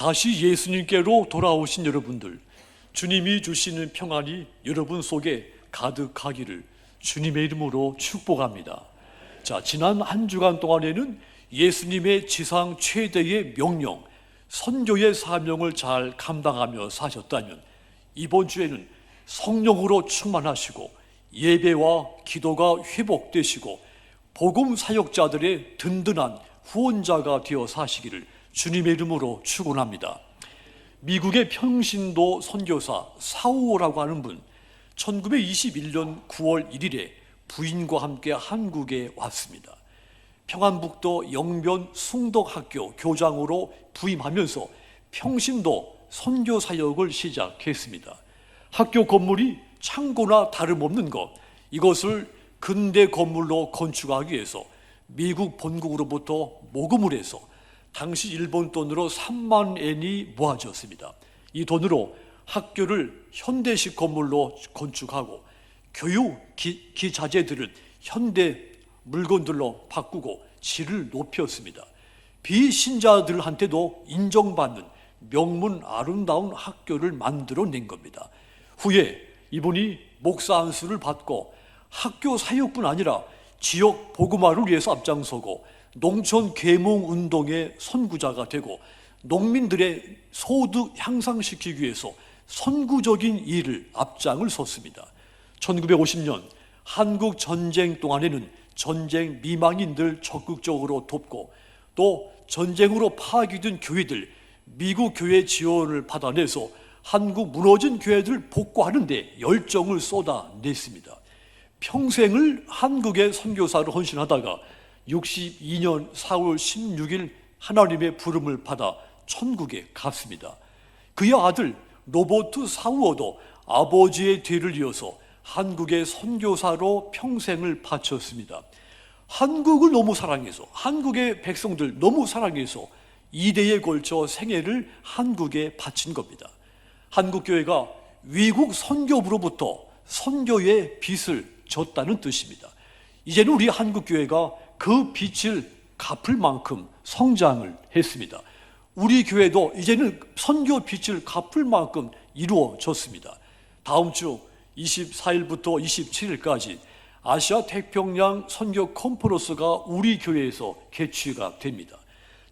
다시 예수님께로 돌아오신 여러분들, 주님이 주시는 평안이 여러분 속에 가득하기를 주님의 이름으로 축복합니다. 자, 지난 한 주간 동안에는 예수님의 지상 최대의 명령, 선교의 사명을 잘 감당하며 사셨다면 이번 주에는 성령으로 충만하시고 예배와 기도가 회복되시고 복음 사역자들의 든든한 후원자가 되어 사시기를 주님의 이름으로 축원합니다. 미국의 평신도 선교사 사우오라고 하는 분 1921년 9월 1일에 부인과 함께 한국에 왔습니다. 평안북도 영변 숭덕학교 교장으로 부임하면서 평신도 선교 사역을 시작했습니다. 학교 건물이 창고나 다름없는 것 이것을 근대 건물로 건축하기 위해서 미국 본국으로부터 모금을 해서 당시 일본 돈으로 3만 엔이 모아졌습니다. 이 돈으로 학교를 현대식 건물로 건축하고 교육 기, 기자재들을 현대 물건들로 바꾸고 질을 높였습니다. 비신자들한테도 인정받는 명문 아름다운 학교를 만들어낸 겁니다. 후에 이분이 목사 안수를 받고 학교 사역뿐 아니라 지역 복음화를 위해서 앞장서고 농촌 계몽 운동의 선구자가 되고 농민들의 소득 향상시키기 위해서 선구적인 일을 앞장을 섰습니다. 1950년 한국 전쟁 동안에는 전쟁 미망인들 적극적으로 돕고 또 전쟁으로 파괴된 교회들 미국 교회 지원을 받아내서 한국 무너진 교회들 복구하는데 열정을 쏟아냈습니다. 평생을 한국의 선교사로 헌신하다가 62년 4월 16일 하나님의 부름을 받아 천국에 갔습니다. 그의 아들 로버트 사우어도 아버지의 뒤를 이어서 한국의 선교사로 평생을 바쳤습니다. 한국을 너무 사랑해서 한국의 백성들 너무 사랑해서 이대에 걸쳐 생애를 한국에 바친 겁니다. 한국 교회가 위국 선교부로부터 선교의 빚을 졌다는 뜻입니다. 이제는 우리 한국 교회가 그 빚을 갚을 만큼 성장을 했습니다. 우리 교회도 이제는 선교 빚을 갚을 만큼 이루어졌습니다. 다음 주 24일부터 27일까지 아시아 태평양 선교 컨퍼런스가 우리 교회에서 개최가 됩니다.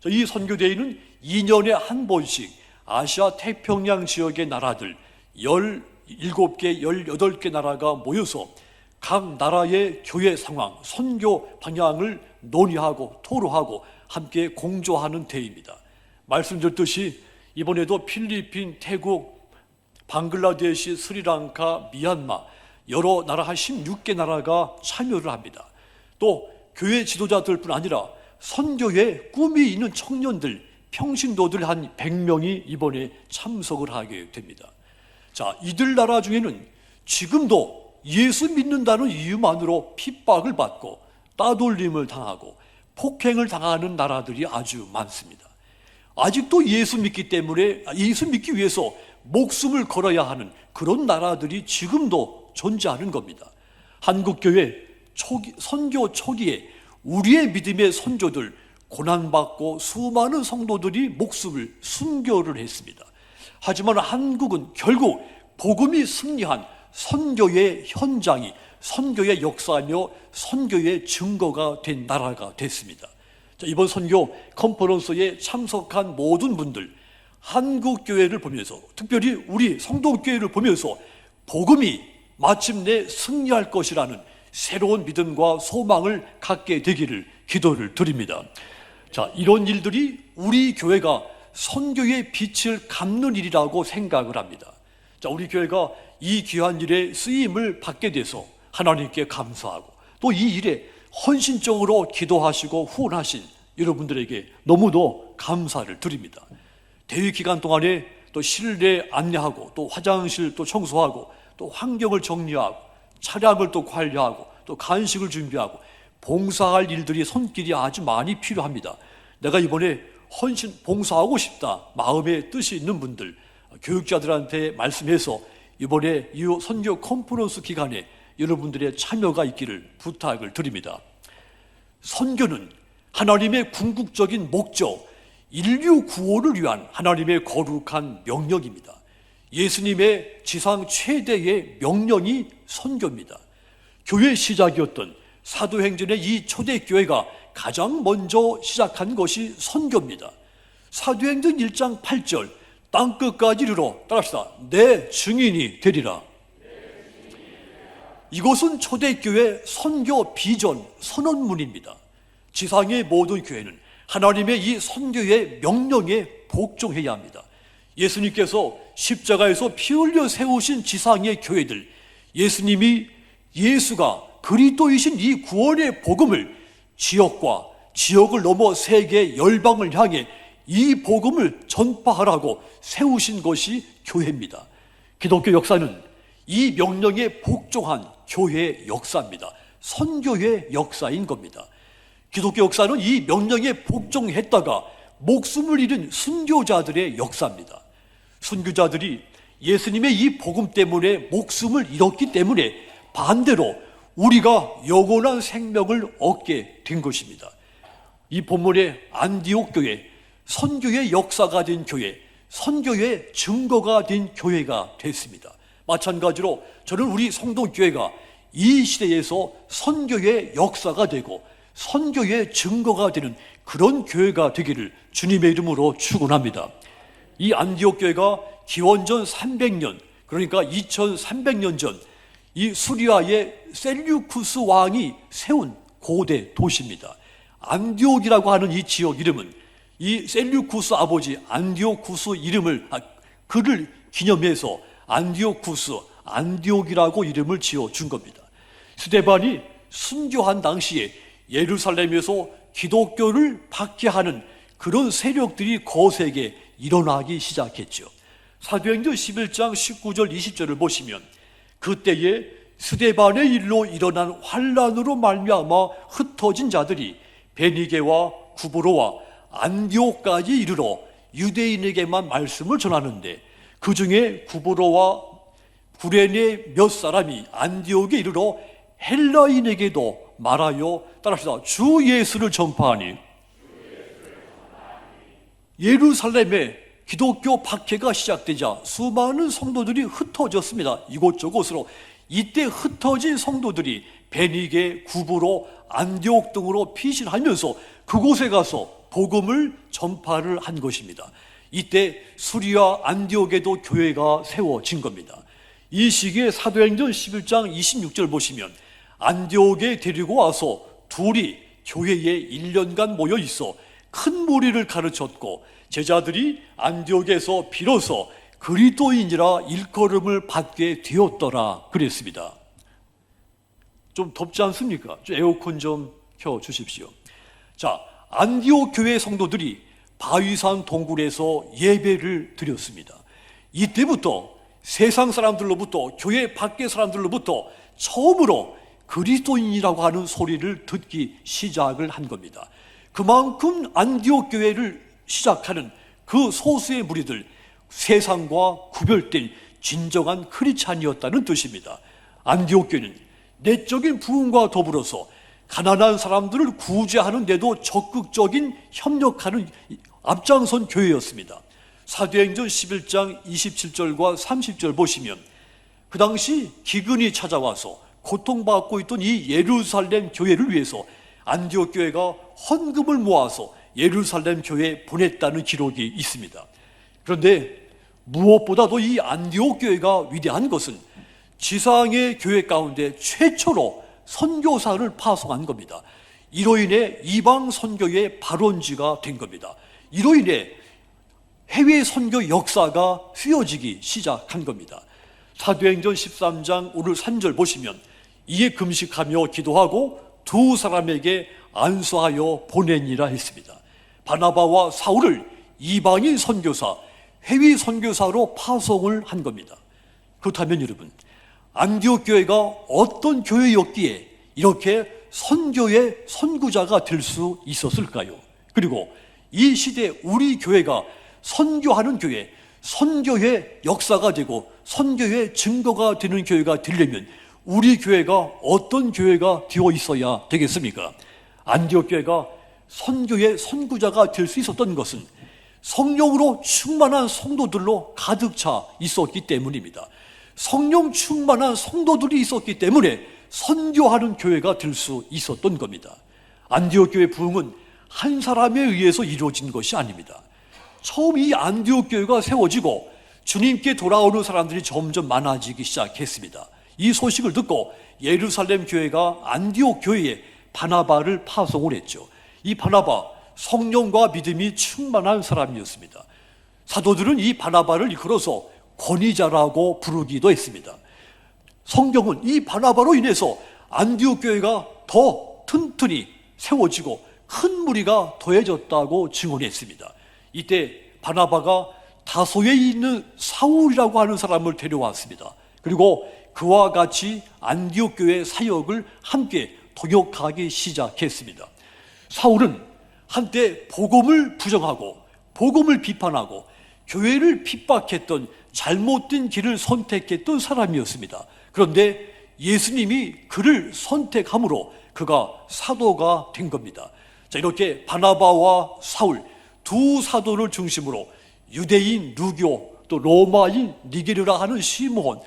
이 선교대회는 2년에 한 번씩 아시아 태평양 지역의 나라들 17개, 18개 나라가 모여서 각 나라의 교회 상황, 선교 방향을 논의하고 토로하고 함께 공조하는 대회입니다. 말씀드렸듯이 이번에도 필리핀, 태국, 방글라데시, 스리랑카, 미얀마 여러 나라 한 16개 나라가 참여를 합니다. 또 교회 지도자들뿐 아니라 선교에 꿈이 있는 청년들, 평신도들 한 100명이 이번에 참석을 하게 됩니다. 자, 이들 나라 중에는 지금도 예수 믿는다는 이유만으로 핍박을 받고 따돌림을 당하고 폭행을 당하는 나라들이 아주 많습니다. 아직도 예수 믿기 때문에 예수 믿기 위해서 목숨을 걸어야 하는 그런 나라들이 지금도 존재하는 겁니다. 한국 교회 초기, 선교 초기에 우리의 믿음의 선조들 고난받고 수많은 성도들이 목숨을 순교를 했습니다. 하지만 한국은 결국 복음이 승리한 선교의 현장이 선교의 역사며 선교의 증거가 된 나라가 됐습니다. 자, 이번 선교 컨퍼런스에 참석한 모든 분들 한국 교회를 보면서 특별히 우리 성도 교회를 보면서 복음이 마침내 승리할 것이라는 새로운 믿음과 소망을 갖게 되기를 기도를 드립니다. 자, 이런 일들이 우리 교회가 선교의 빛을 갚는 일이라고 생각을 합니다. 자, 우리 교회가 이 귀한 일에 쓰임을 받게 돼서 하나님께 감사하고 또 이 일에 헌신적으로 기도하시고 후원하신 여러분들에게 너무도 감사를 드립니다. 대회 기간 동안에 또 실내 안내하고 또 화장실 또 청소하고 또 환경을 정리하고 차량을 또 관리하고 또 간식을 준비하고 봉사할 일들이 손길이 아주 많이 필요합니다. 내가 이번에 헌신 봉사하고 싶다 마음의 뜻이 있는 분들 교육자들한테 말씀해서 이번에 이 선교 컨퍼런스 기간에 여러분들의 참여가 있기를 부탁을 드립니다. 선교는 하나님의 궁극적인 목적, 인류 구원을 위한 하나님의 거룩한 명령입니다. 예수님의 지상 최대의 명령이 선교입니다. 교회 시작이었던 사도행전의 이 초대교회가 가장 먼저 시작한 것이 선교입니다. 사도행전 1장 8절 땅 끝까지 이르러 따라합시다. 내 증인이 되리라. 이것은 초대교회 선교 비전 선언문입니다. 지상의 모든 교회는 하나님의 이 선교의 명령에 복종해야 합니다. 예수님께서 십자가에서 피 흘려 세우신 지상의 교회들, 예수님이 예수가 그리스도이신 이 구원의 복음을 지역과 지역을 넘어 세계 열방을 향해 이 복음을 전파하라고 세우신 것이 교회입니다. 기독교 역사는 이 명령에 복종한 교회의 역사입니다. 선교의 역사인 겁니다. 기독교 역사는 이 명령에 복종했다가 목숨을 잃은 순교자들의 역사입니다. 순교자들이 예수님의 이 복음 때문에 목숨을 잃었기 때문에 반대로 우리가 영원한 생명을 얻게 된 것입니다. 이 본문의 안디옥 교회, 선교의 역사가 된 교회, 선교의 증거가 된 교회가 됐습니다. 마찬가지로 저는 우리 성동교회가 이 시대에서 선교의 역사가 되고 선교의 증거가 되는 그런 교회가 되기를 주님의 이름으로 축원합니다. 이 안디옥 교회가 기원전 300년 그러니까 2300년 전 이 수리아의 셀류쿠스 왕이 세운 고대 도시입니다. 안디옥이라고 하는 이 지역 이름은 이 셀류쿠스 아버지 안디오쿠스 이름을 아, 그를 기념해서 안디오쿠스 안디옥이라고 이름을 지어 준 겁니다. 스데반이 순교한 당시에 예루살렘에서 기독교를 박해하는 그런 세력들이 거세게 일어나기 시작했죠. 사도행전 11장 19절 20절을 보시면 그때에 스데반의 일로 일어난 환란으로 말미암아 흩어진 자들이 베니게와 구브로와 안디옥까지 이르러 유대인에게만 말씀을 전하는데 그 중에 구브로와 구레네 몇 사람이 안디옥에 이르러 헬라인에게도 말하여 따라합시다. 주 예수를 전파하니 예루살렘에 기독교 박해가 시작되자 수많은 성도들이 흩어졌습니다. 이곳저곳으로 이때 흩어진 성도들이 베니게, 구부로, 안디옥 등으로 피신하면서 그곳에 가서 복음을 전파를 한 것입니다. 이때 수리와 안디옥에도 교회가 세워진 겁니다. 이 시기에 사도행전 11장 26절 보시면 안디옥에 데리고 와서 둘이 교회에 1년간 모여 있어 큰 무리를 가르쳤고 제자들이 안디옥에서 비로소 그리스도인이라 일컬음을 받게 되었더라 그랬습니다. 좀 덥지 않습니까? 좀 에어컨 좀 켜 주십시오. 자, 안디옥 교회 성도들이 바위산 동굴에서 예배를 드렸습니다. 이때부터 세상 사람들로부터 교회 밖의 사람들로부터 처음으로 그리스도인이라고 하는 소리를 듣기 시작을 한 겁니다. 그만큼 안디옥 교회를 시작하는 그 소수의 무리들 세상과 구별된 진정한 크리찬이었다는 뜻입니다. 안디옥 교회는 내적인 부흥과 더불어서 가난한 사람들을 구제하는 데도 적극적인 협력하는 앞장선 교회였습니다. 사도행전 11장 27절과 30절 보시면 그 당시 기근이 찾아와서 고통받고 있던 이 예루살렘 교회를 위해서 안디옥 교회가 헌금을 모아서 예루살렘 교회에 보냈다는 기록이 있습니다. 그런데 무엇보다도 이 안디옥 교회가 위대한 것은 지상의 교회 가운데 최초로 선교사를 파송한 겁니다. 이로 인해 이방 선교의 발원지가 된 겁니다. 이로 인해 해외 선교 역사가 휘어지기 시작한 겁니다. 사도행전 13장 오늘 3절 보시면 이에 금식하며 기도하고 두 사람에게 안수하여 보내니라 했습니다. 바나바와 사울을 이방인 선교사, 해외 선교사로 파송을 한 겁니다. 그렇다면 여러분, 안디옥 교회가 어떤 교회였기에 이렇게 선교의 선구자가 될 수 있었을까요? 그리고 이 시대 우리 교회가 선교하는 교회, 선교의 역사가 되고 선교의 증거가 되는 교회가 되려면 우리 교회가 어떤 교회가 되어 있어야 되겠습니까? 안디옥 교회가 선교의 선구자가 될 수 있었던 것은 성령으로 충만한 성도들로 가득 차 있었기 때문입니다. 성령 충만한 성도들이 있었기 때문에 선교하는 교회가 될 수 있었던 겁니다. 안디옥 교회 부흥은 한 사람에 의해서 이루어진 것이 아닙니다. 처음 이 안디옥 교회가 세워지고 주님께 돌아오는 사람들이 점점 많아지기 시작했습니다. 이 소식을 듣고 예루살렘 교회가 안디옥 교회에 바나바를 파송을 했죠. 이 바나바 성령과 믿음이 충만한 사람이었습니다. 사도들은 이 바나바를 이끌어서 권위자라고 부르기도 했습니다. 성경은 이 바나바로 인해서 안디옥 교회가 더 튼튼히 세워지고 큰 무리가 더해졌다고 증언했습니다. 이때 바나바가 다소에 있는 사울이라고 하는 사람을 데려왔습니다. 그리고 그와 같이 안디옥 교회 사역을 함께 동역하기 시작했습니다. 사울은 한때 복음을 부정하고 복음을 비판하고 교회를 핍박했던 잘못된 길을 선택했던 사람이었습니다. 그런데 예수님이 그를 선택함으로 그가 사도가 된 겁니다. 자, 이렇게 바나바와 사울 두 사도를 중심으로 유대인 루교 또 로마인 니게르라 하는 시므온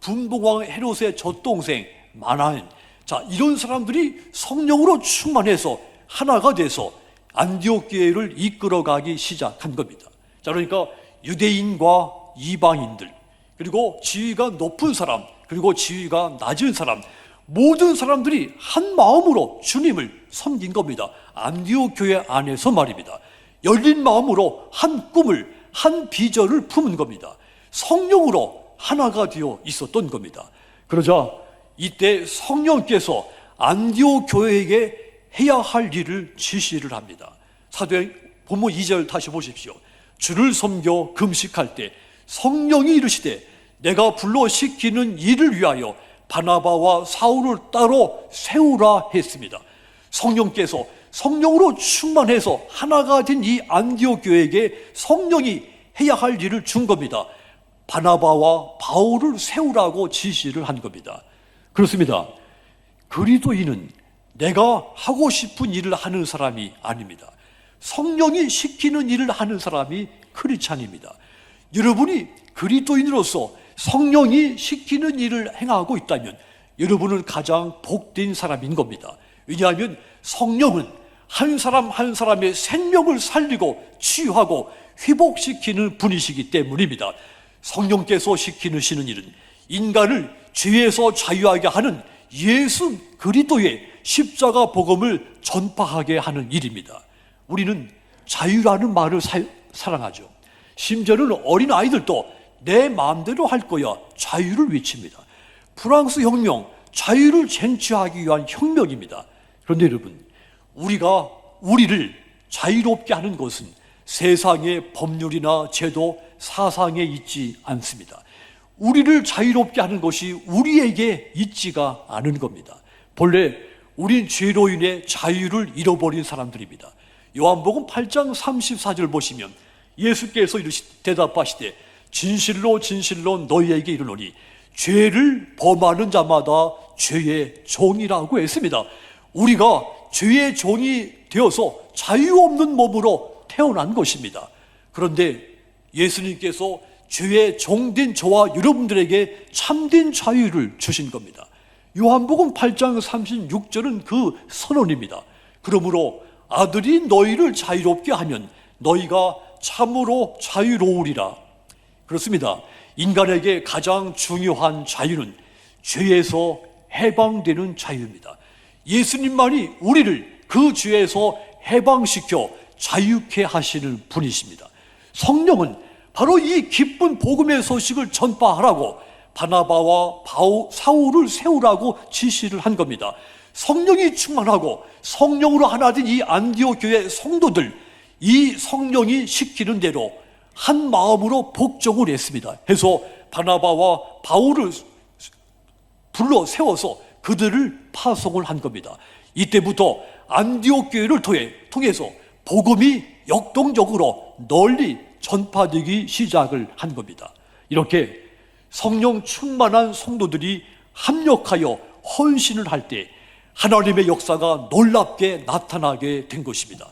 분봉왕 헤롯의 젖동생 마나엔 자 이런 사람들이 성령으로 충만해서 하나가 돼서 안디옥 교회를 이끌어가기 시작한 겁니다. 자 그러니까 유대인과 이방인들 그리고 지위가 높은 사람 그리고 지위가 낮은 사람 모든 사람들이 한 마음으로 주님을 섬긴 겁니다. 안디옥 교회 안에서 말입니다. 열린 마음으로 한 꿈을 한 비전을 품은 겁니다. 성령으로 하나가 되어 있었던 겁니다. 그러자 이때 성령께서 안디옥 교회에게 해야 할 일을 지시를 합니다. 사도행 본문 2절 다시 보십시오. 주를 섬겨 금식할 때 성령이 이르시되 내가 불러 시키는 일을 위하여 바나바와 사울을 따로 세우라 했습니다. 성령께서 성령으로 충만해서 하나가 된 이 안디옥 교회에게 성령이 해야 할 일을 준 겁니다. 바나바와 바울을 세우라고 지시를 한 겁니다. 그렇습니다. 그리도인은 내가 하고 싶은 일을 하는 사람이 아닙니다. 성령이 시키는 일을 하는 사람이 크리찬입니다. 여러분이 그리스도인으로서 성령이 시키는 일을 행하고 있다면 여러분은 가장 복된 사람인 겁니다. 왜냐하면 성령은 한 사람 한 사람의 생명을 살리고 치유하고 회복시키는 분이시기 때문입니다. 성령께서 시키시는 일은 인간을 죄에서 자유하게 하는 예수 그리스도의 십자가 복음을 전파하게 하는 일입니다. 우리는 자유라는 말을 사, 사랑하죠. 심지어는 어린 아이들도 내 마음대로 할 거야 자유를 외칩니다. 프랑스 혁명 자유를 쟁취하기 위한 혁명입니다. 그런데 여러분 우리가 우리를 자유롭게 하는 것은 세상의 법률이나 제도, 사상에 있지 않습니다. 우리를 자유롭게 하는 것이 우리에게 있지가 않은 겁니다. 본래 우린 죄로 인해 자유를 잃어버린 사람들입니다. 요한복음 8장 34절 보시면 예수께서 대답하시되 진실로 진실로 너희에게 이르노니 죄를 범하는 자마다 죄의 종이라고 했습니다. 우리가 죄의 종이 되어서 자유 없는 몸으로 태어난 것입니다. 그런데 예수님께서 죄의 종된 저와 여러분들에게 참된 자유를 주신 겁니다. 요한복음 8장 36절은 그 선언입니다. 그러므로 아들이 너희를 자유롭게 하면 너희가 참으로 자유로우리라. 그렇습니다. 인간에게 가장 중요한 자유는 죄에서 해방되는 자유입니다. 예수님만이 우리를 그 죄에서 해방시켜 자유케 하시는 분이십니다. 성령은 바로 이 기쁜 복음의 소식을 전파하라고 바나바와 바우, 사울을 세우라고 지시를 한 겁니다. 성령이 충만하고 성령으로 하나 된 이 안디오 교회 성도들 이 성령이 시키는 대로 한 마음으로 복종을 했습니다. 해서 바나바와 바울을 불러 세워서 그들을 파송을 한 겁니다. 이때부터 안디옥 교회를 통해 통해서 복음이 역동적으로 널리 전파되기 시작을 한 겁니다. 이렇게 성령 충만한 성도들이 합력하여 헌신을 할 때 하나님의 역사가 놀랍게 나타나게 된 것입니다.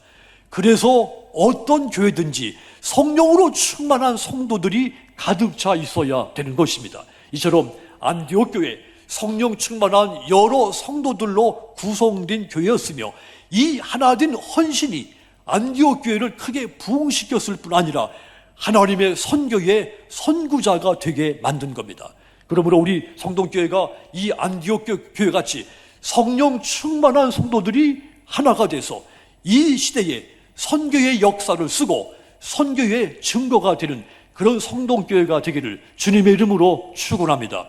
그래서 어떤 교회든지 성령으로 충만한 성도들이 가득 차 있어야 되는 것입니다. 이처럼 안디옥 교회 성령 충만한 여러 성도들로 구성된 교회였으며 이 하나된 헌신이 안디옥 교회를 크게 부흥시켰을 뿐 아니라 하나님의 선교의 선구자가 되게 만든 겁니다. 그러므로 우리 성동교회가 이 안디옥 교회 같이 성령 충만한 성도들이 하나가 돼서 이 시대에 선교의 역사를 쓰고 선교의 증거가 되는 그런 성동교회가 되기를 주님의 이름으로 축원합니다.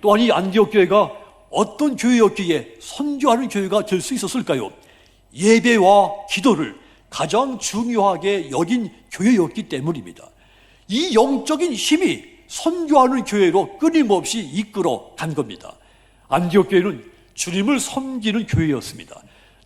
또한 이 안디옥 교회가 어떤 교회였기에 선교하는 교회가 될 수 있었을까요? 예배와 기도를 가장 중요하게 여긴 교회였기 때문입니다. 이 영적인 힘이 선교하는 교회로 끊임없이 이끌어 간 겁니다. 안디옥 교회는 주님을 섬기는 교회였습니다.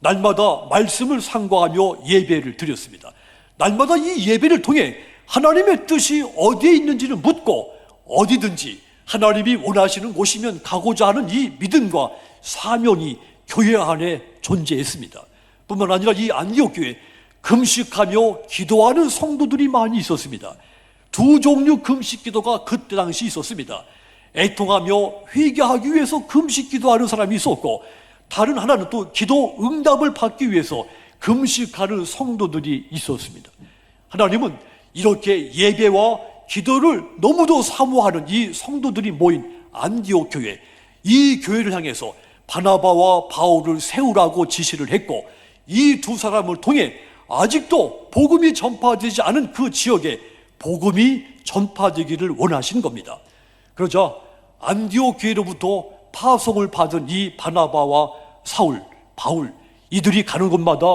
날마다 말씀을 상고하며 예배를 드렸습니다. 날마다 이 예배를 통해 하나님의 뜻이 어디에 있는지를 묻고 어디든지 하나님이 원하시는 곳이면 가고자 하는 이 믿음과 사명이 교회 안에 존재했습니다. 뿐만 아니라 이 안디옥 교회 금식하며 기도하는 성도들이 많이 있었습니다. 두 종류 금식 기도가 그때 당시 있었습니다. 애통하며 회개하기 위해서 금식 기도하는 사람이 있었고 다른 하나는 또 기도 응답을 받기 위해서 금식하는 성도들이 있었습니다. 하나님은 이렇게 예배와 기도를 너무도 사모하는 이 성도들이 모인 안디옥 교회, 이 교회를 향해서 바나바와 바울을 세우라고 지시를 했고 이 두 사람을 통해 아직도 복음이 전파되지 않은 그 지역에 복음이 전파되기를 원하신 겁니다. 그러자 안디옥 교회로부터 파송을 받은 이 바나바와 사울, 바울 이들이 가는 곳마다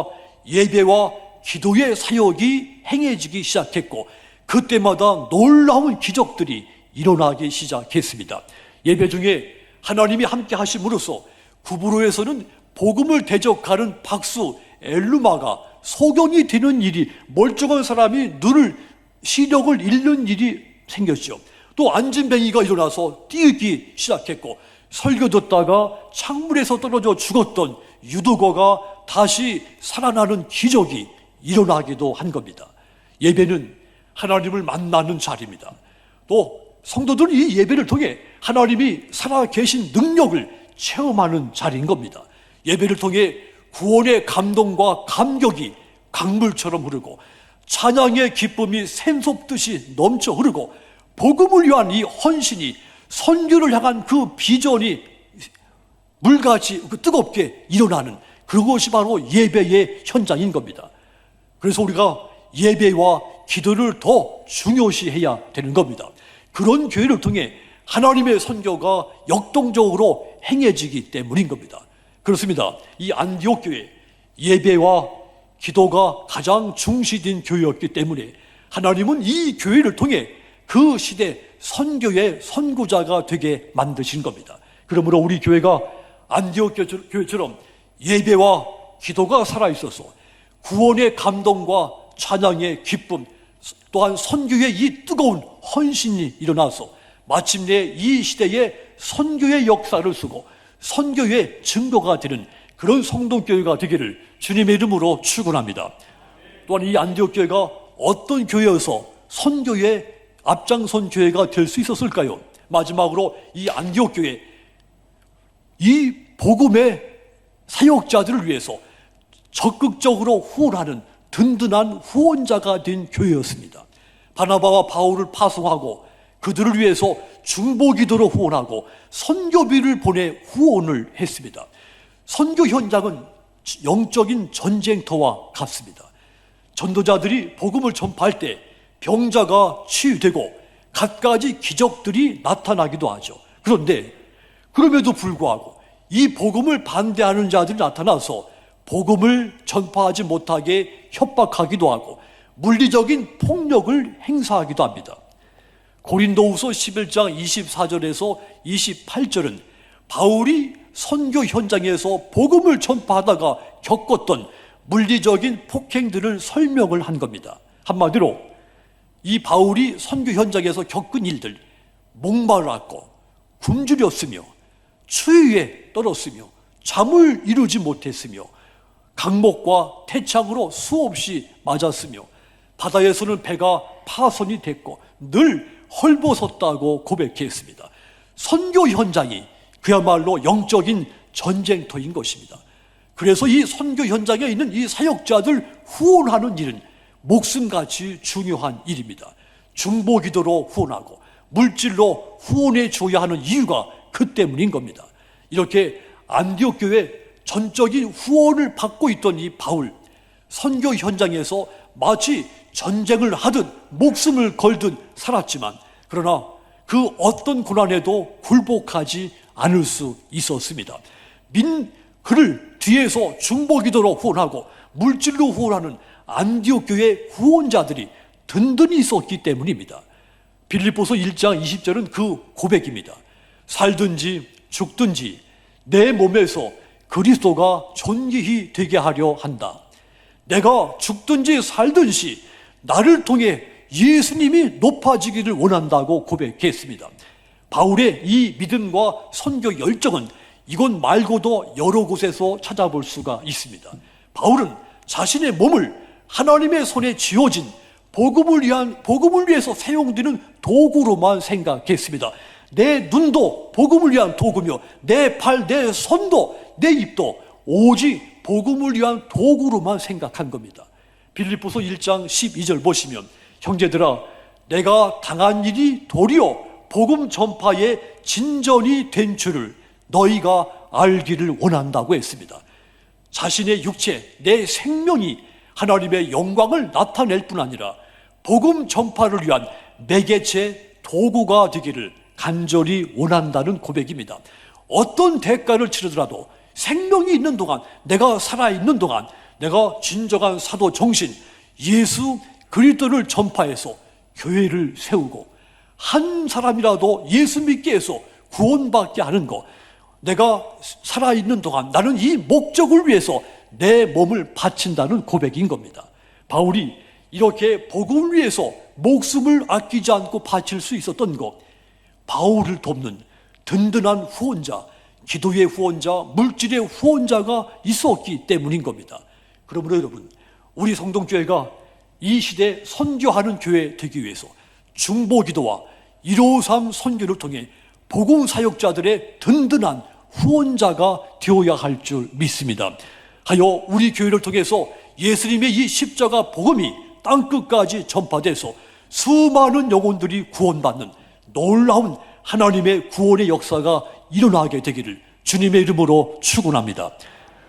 예배와 기도의 사역이 행해지기 시작했고 그때마다 놀라운 기적들이 일어나기 시작했습니다. 예배 중에 하나님이 함께 하심으로써 구부로에서는 복음을 대적하는 박수 엘루마가 소경이 되는 일이 멀쩡한 사람이 눈을 시력을 잃는 일이 생겼죠. 또 안진뱅이가 일어나서 뛰기 시작했고 설교 듣다가 창문에서 떨어져 죽었던 유두거가 다시 살아나는 기적이 일어나기도 한 겁니다. 예배는 하나님을 만나는 자리입니다. 또 성도들은 이 예배를 통해 하나님이 살아 계신 능력을 체험하는 자리인 겁니다. 예배를 통해 구원의 감동과 감격이 강물처럼 흐르고 찬양의 기쁨이 샘솟듯이 넘쳐 흐르고 복음을 위한 이 헌신이 선교를 향한 그 비전이 물같이 그 뜨겁게 일어나는 그것이 바로 예배의 현장인 겁니다. 그래서 우리가 예배와 기도를 더 중요시해야 되는 겁니다. 그런 교회를 통해 하나님의 선교가 역동적으로 행해지기 때문인 겁니다. 그렇습니다. 이 안디옥 교회 예배와 기도가 가장 중시된 교회였기 때문에 하나님은 이 교회를 통해 그 시대 선교의 선구자가 되게 만드신 겁니다. 그러므로 우리 교회가 안디옥 교회처럼 예배와 기도가 살아 있어서 구원의 감동과 찬양의 기쁨 또한 선교의 이 뜨거운 헌신이 일어나서 마침내 이 시대에 선교의 역사를 쓰고 선교의 증거가 되는 그런 성동교회가 되기를 주님의 이름으로 축원합니다. 또한 이 안디옥 교회가 어떤 교회여서 선교의 앞장선 교회가 될 수 있었을까요? 마지막으로 이 안디옥 교회 이 복음의 사역자들을 위해서 적극적으로 후원하는 든든한 후원자가 된 교회였습니다. 바나바와 바울을 파송하고 그들을 위해서 중보기도로 후원하고 선교비를 보내 후원을 했습니다. 선교 현장은 영적인 전쟁터와 같습니다. 전도자들이 복음을 전파할 때 병자가 치유되고 갖가지 기적들이 나타나기도 하죠. 그런데 그럼에도 불구하고 이 복음을 반대하는 자들이 나타나서 복음을 전파하지 못하게 협박하기도 하고 물리적인 폭력을 행사하기도 합니다. 고린도후서 11장 24절에서 28절은 바울이 선교 현장에서 복음을 전파하다가 겪었던 물리적인 폭행들을 설명을 한 겁니다. 한마디로 이 바울이 선교 현장에서 겪은 일들, 목말랐고 굶주렸으며 추위에 떨었으며 잠을 이루지 못했으며 강목과 태창으로 수없이 맞았으며 바다에서는 배가 파손이 됐고 늘 헐벗었다고 고백했습니다. 선교 현장이 그야말로 영적인 전쟁터인 것입니다. 그래서 이 선교 현장에 있는 이 사역자들 후원하는 일은 목숨같이 중요한 일입니다. 중보 기도로 후원하고 물질로 후원해 줘야 하는 이유가 그 때문인 겁니다. 이렇게 안디옥 교회 전적인 후원을 받고 있던 이 바울 선교 현장에서 마치 전쟁을 하듯 목숨을 걸듯 살았지만 그러나 그 어떤 고난에도 굴복하지 않을 수 있었습니다. 민 그를 뒤에서 중보기도로 후원하고 물질로 후원하는 안디옥 교회 후원자들이 든든히 있었기 때문입니다. 빌립보서 1장 20절은 그 고백입니다. 살든지 죽든지 내 몸에서 그리스도가 존귀히 되게 하려 한다. 내가 죽든지 살든지 나를 통해 예수님이 높아지기를 원한다고 고백했습니다. 바울의 이 믿음과 선교 열정은 이곳 말고도 여러 곳에서 찾아볼 수가 있습니다. 바울은 자신의 몸을 하나님의 손에 쥐어진 복음을 위한 복음을 위해서 사용되는 도구로만 생각했습니다. 내 눈도 복음을 위한 도구며 내 팔, 내 손도 내 입도 오직 복음을 위한 도구로만 생각한 겁니다. 빌립보서 1장 12절 보시면 형제들아 내가 당한 일이 도리어 복음 전파의 진전이 된 줄을 너희가 알기를 원한다고 했습니다. 자신의 육체, 내 생명이 하나님의 영광을 나타낼 뿐 아니라 복음 전파를 위한 매개체 도구가 되기를 간절히 원한다는 고백입니다. 어떤 대가를 치르더라도 생명이 있는 동안, 내가 살아있는 동안, 내가 진정한 사도 정신, 예수 그리스도를 전파해서 교회를 세우고 한 사람이라도 예수 믿게 해서 구원받게 하는 것, 내가 살아있는 동안 나는 이 목적을 위해서 내 몸을 바친다는 고백인 겁니다. 바울이 이렇게 복음을 위해서 목숨을 아끼지 않고 바칠 수 있었던 것, 바울을 돕는 든든한 후원자, 기도의 후원자, 물질의 후원자가 있었기 때문인 겁니다. 그러므로 여러분, 우리 성동교회가 이 시대 선교하는 교회 되기 위해서 중보 기도와 153 선교를 통해 복음 사역자들의 든든한 후원자가 되어야 할 줄 믿습니다. 하여 우리 교회를 통해서 예수님의 이 십자가 복음이 땅 끝까지 전파돼서 수많은 영혼들이 구원받는 놀라운 하나님의 구원의 역사가 일어나게 되기를 주님의 이름으로 축원합니다.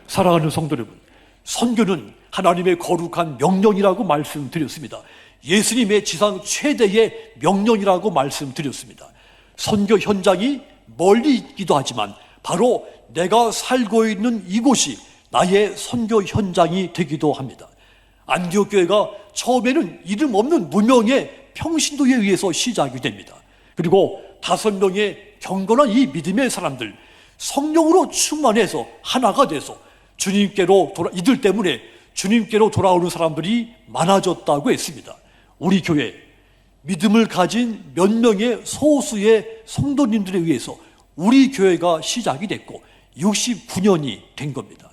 사랑하는 성도 여러분, 선교는 하나님의 거룩한 명령이라고 말씀드렸습니다. 예수님의 지상 최대의 명령이라고 말씀드렸습니다. 선교 현장이 멀리 있기도 하지만 바로 내가 살고 있는 이곳이 나의 선교 현장이 되기도 합니다. 안디옥 교회가 처음에는 이름 없는 무명의 평신도에 의해서 시작이 됩니다. 그리고 다섯 명의 경건한 이 믿음의 사람들 성령으로 충만해서 하나가 돼서 주님께로 돌아 이들 때문에 주님께로 돌아오는 사람들이 많아졌다고 했습니다. 우리 교회 믿음을 가진 몇 명의 소수의 성도님들에 의해서 우리 교회가 시작이 됐고 69년이 된 겁니다.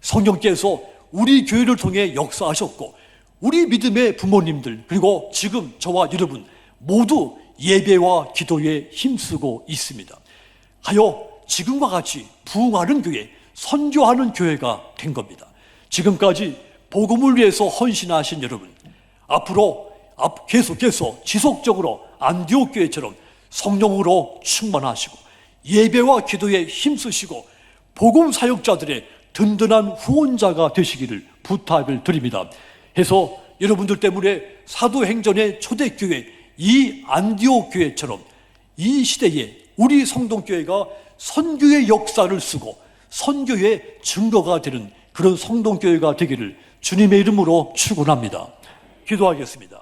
성령께서 우리 교회를 통해 역사하셨고 우리 믿음의 부모님들 그리고 지금 저와 여러분 모두 예배와 기도에 힘쓰고 있습니다. 하여 지금과 같이 부흥하는 교회, 선교하는 교회가 된 겁니다. 지금까지 복음을 위해서 헌신하신 여러분, 앞으로 계속해서 지속적으로 안디옥 교회처럼 성령으로 충만하시고 예배와 기도에 힘쓰시고 복음 사역자들의 든든한 후원자가 되시기를 부탁을 드립니다. 해서 여러분들 때문에 사도행전의 초대교회 이 안디옥 교회처럼 이 시대에 우리 성동교회가 선교의 역사를 쓰고 선교의 증거가 되는 그런 성동교회가 되기를 주님의 이름으로 축원합니다. 기도하겠습니다.